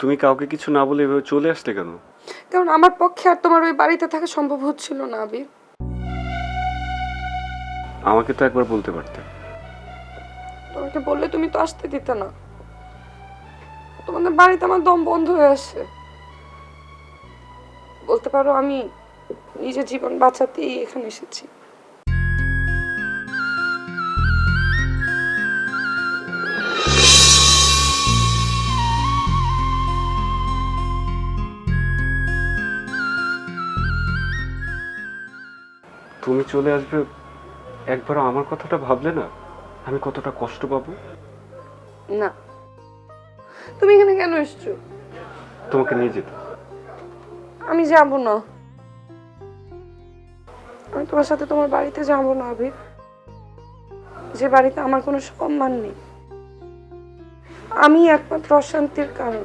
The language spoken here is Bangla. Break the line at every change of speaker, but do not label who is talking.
তুমি কাউকে কিছু না বলে এভাবে চলে আসলে কেন?
কারণ আমার পক্ষে আর তোমার ওই বাড়িতে থাকা সম্ভব হচ্ছিল না আবির
আমাকে তো একবার বলতে পারতে।
তোমাকে বললে তুমি তো আসতে দিতে না। তোমাদের বাড়িতে আমার দম বন্ধ হয়ে আসে বলতে পারো আমি নিজের জীবন বাঁচাতেই এখানে এসেছি।
তুমি চলে আসবে একবার আমার কথাটা ভাবলে না? আমি কতটা কষ্ট পাবো?
না। তুমি এখানে কেন এসছো?
তোমাকে নিয়ে যেতে।
আমি যাব না। আমি তোমার সাথে তোমার বাড়িতে যাব না আবির। যে বাড়িতে আমার কোনো সম্মান নেই। আমি একমাত্র অশান্তির কারণ।